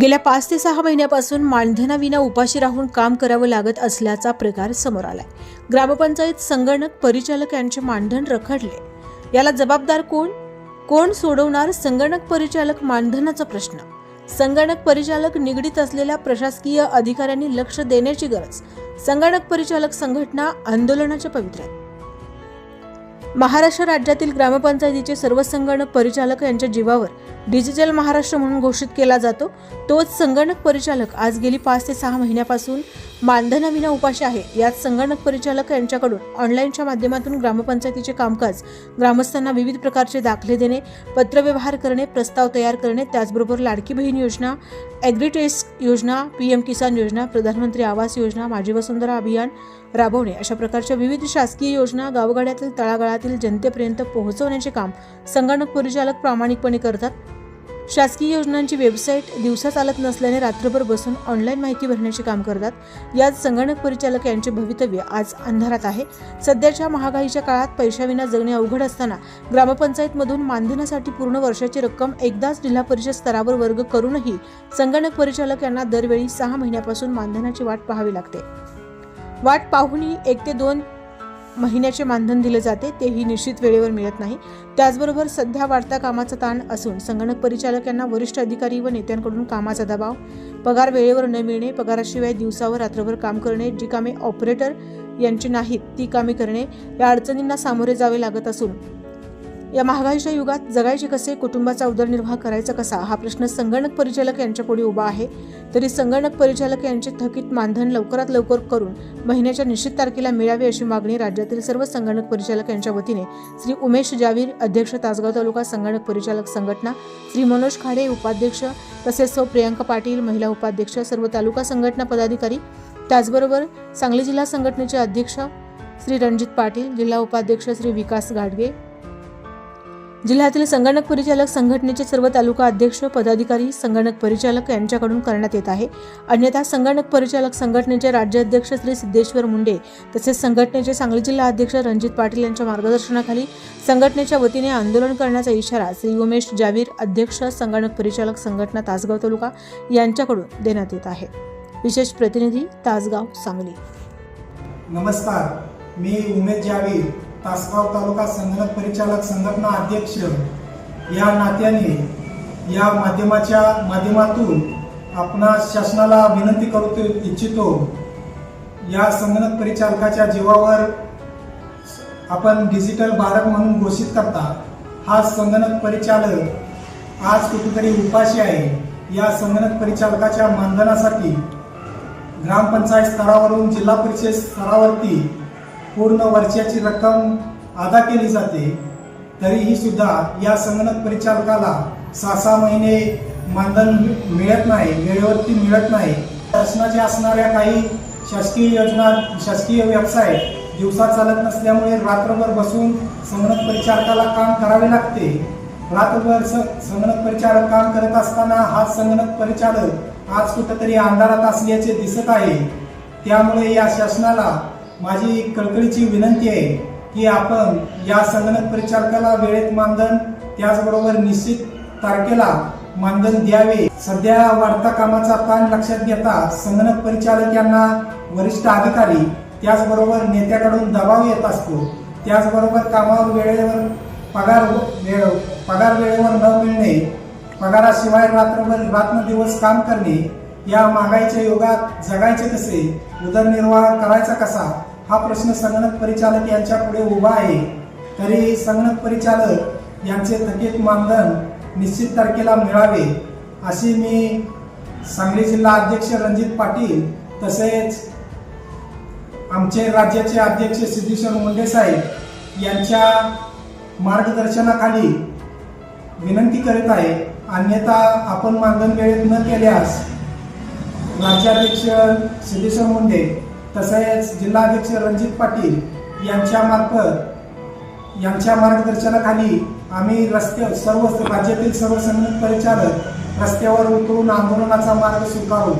गेल्या पाच ते सहा महिन्यापासून मानधनाविना उपाशी राहून काम करावं लागत असल्याचा प्रकार समोर आलाय. ग्रामपंचायत संगणक परिचालक यांचे मानधन रखडले. याला जबाबदार कोण? कोण सोडवणार संगणक परिचालक मानधनाचा प्रश्न? संगणक परिचालक निगडीत असलेल्या प्रशासकीय अधिकाऱ्यांनी लक्ष देण्याची गरज. संगणक परिचालक संघटना आंदोलनाच्या पवित्र्यात. महाराष्ट्र राज्यातील ग्रामपंचायतीचे सर्व संगणक परिचालक यांच्या जीवावर डिजिटल महाराष्ट्र म्हणून घोषित केला जातो. तोच संगणक परिचालक आज गेली पाच ते सहा महिन्यापासून मानधनाविना उपाशी आहे. यात संगणक परिचालक यांच्याकडून ऑनलाईनच्या माध्यमातून ग्रामपंचायतीचे कामकाज ग्रामस्थांना विविध प्रकारचे दाखले देणे पत्रव्यवहार करणे प्रस्ताव तयार करणे त्याचबरोबर लाडकी बहीण योजना ॲग्रिटेस्क योजना पी एम किसान योजना प्रधानमंत्री आवास योजना माझी वसुंधरा अभियान राबवणे अशा प्रकारच्या विविध शासकीय योजना गावगाड्यातील तळागाळातील जनतेपर्यंत पोहोचवण्याचे काम संगणक परिचालक प्रामाणिकपणे करतात. शासकीय योजनांची वेबसाईट दिवसा चालत नसल्याने रात्रभर बसून ऑनलाईन माहिती भरण्याचे काम करतात. यात संगणक परिचालक यांचे भवितव्य आज अंधारात आहे. सध्याच्या महागाईच्या काळात पैशाविना जगणे अवघड असताना ग्रामपंचायतमधून मानधनासाठी पूर्ण वर्षाची रक्कम एकदाच जिल्हा परिषद स्तरावर वर्ग करूनही संगणक परिचालक यांना दरवेळी सहा महिन्यापासून मानधनाची वाट पाहावी लागते. वाट पाहुणी एक ते दोन महिन्याचे मानधन दिले जाते तेही निश्चित वेळेवर मिळत नाही. त्याचबरोबर सध्या वाढता कामाचा ताण असून संगणक परिचालक यांना वरिष्ठ अधिकारी व नेत्यांकडून कामाचा दबाव पगार वेळेवर न मिळणे पगाराशिवाय दिवसावर रात्रभर काम करणे जी कामे ऑपरेटर यांची नाहीत ती कामे करणे या अडचणींना सामोरे जावे लागत असून या महागाईच्या युगात जगायचे कसे कुटुंबाचा उदरनिर्वाह करायचा कसा हा प्रश्न संगणक परिचालक यांच्यापुढे उभा आहे. तरी संगणक परिचालक यांचे थकीत मानधन लवकरात लवकर करून महिन्याच्या निश्चित तारखेला मिळावे अशी मागणी राज्यातील सर्व संगणक परिचालक यांच्या वतीने श्री उमेश जावीर अध्यक्ष तासगाव तालुका संगणक परिचालक संघटना श्री मनोज खाडे उपाध्यक्ष तसेच सौ प्रियांका पाटील महिला उपाध्यक्ष सर्व तालुका संघटना पदाधिकारी त्याचबरोबर सांगली जिल्हा संघटनेचे अध्यक्ष श्री रणजित पाटील जिल्हा उपाध्यक्ष श्री विकास गाडगे जिल्ह्यातील संगणक परिचालक संघटनेचे सर्व तालुका अध्यक्ष पदाधिकारी संगणक परिचालक यांच्याकडून करण्यात येत आहे. अन्यथा संगणक परिचालक संघटनेचे राज्याध्यक्ष श्री सिद्धेश्वर मुंडे तसेच संघटनेचे सांगली जिल्हा अध्यक्ष रणजित पाटील यांच्या मार्गदर्शनाखाली संघटनेच्या वतीने आंदोलन करण्याचा इशारा श्री उमेश जावीर अध्यक्ष संगणक परिचालक संघटना तासगाव तालुका यांच्याकडून देण्यात येत आहे. विशेष प्रतिनिधी तासगाव सांगली. नमस्कार. मी उमेश जावीर तासगाव तालुका संगणक परिचालक संघटना अध्यक्ष या नात्याने या माध्यमाच्या माध्यमातून आपणा शासनाला विनंती करू इच्छितो. या संगणक परिचालकाच्या जीवावर आपण डिजिटल भारत म्हणून घोषित करता. हा संगणक परिचालक आज कुठेतरी उपाशी आहे. या संगणक परिचालकाच्या मानधनासाठी ग्रामपंचायत स्तरावरून जिल्हा परिषद स्तरावरती पूर्ण वर्षाची रक्कम अदा केली जाते. तरीही सुद्धा या संगणक परिचालकाला सहा सहा महिने मानधन मिळत नाही वेळेवरती मिळत नाही. शासनाच्या असणाऱ्या काही शासकीय योजना शासकीय वेबसाईट दिवसा चालत नसल्यामुळे रात्रभर बसून संगणक परिचारकाला काम करावे लागते. रात्रभर संगणक परिचारक काम करत असताना हा संगणक परिचालक आज कुठेतरी अंधारात असल्याचे दिसत आहे. त्यामुळे या शासनाला माझी कळकळीची विनंती आहे की आपण या संगणक परिचालकाला वेळेत मानधन त्याचबरोबर निश्चित तारखेला मानधन द्यावे. सध्या वाढता कामाचा ताण लक्षात घेता संगणक परिचालक यांना वरिष्ठ अधिकारी त्याचबरोबर नेत्याकडून दबाव येत असतो. त्याचबरोबर कामावर वेळेवर पगार वेळ पगार वेळेवर न मिळणे पगाराशिवाय रात्रभर रात्र दिवस काम करणे या महागाईच्या युगात जगायचे कसे? उदरनिर्वाह करायचा कसा? हा प्रश्न संगणक परिचालक यांच्या पुढे उभा आहे. तरी संगणक परिचालक यांचे थकीत मानधन निश्चित तारखेला मिळावे अशी मी सांगली जिल्हा अध्यक्ष रणजित पाटील तसेच आमचे राज्याचे अध्यक्ष सिद्धेश्वर मुंडे साहेब यांच्या मार्गदर्शनाखाली विनंती करीत आहे. अन्यथा आपण मानधन वेळेत न केल्यास राज्याध्यक्ष सिद्धेश्वर मुंडे तसेच जिल्हाध्यक्ष रणजित पाटील यांच्या मार्फत यांच्या मार्गदर्शनाखाली आम्ही रस्ते सर्व राज्यातील सर्व संघ परिचालक रस्त्यावर उतरून आंदोलनाचा मार्ग स्वीकारू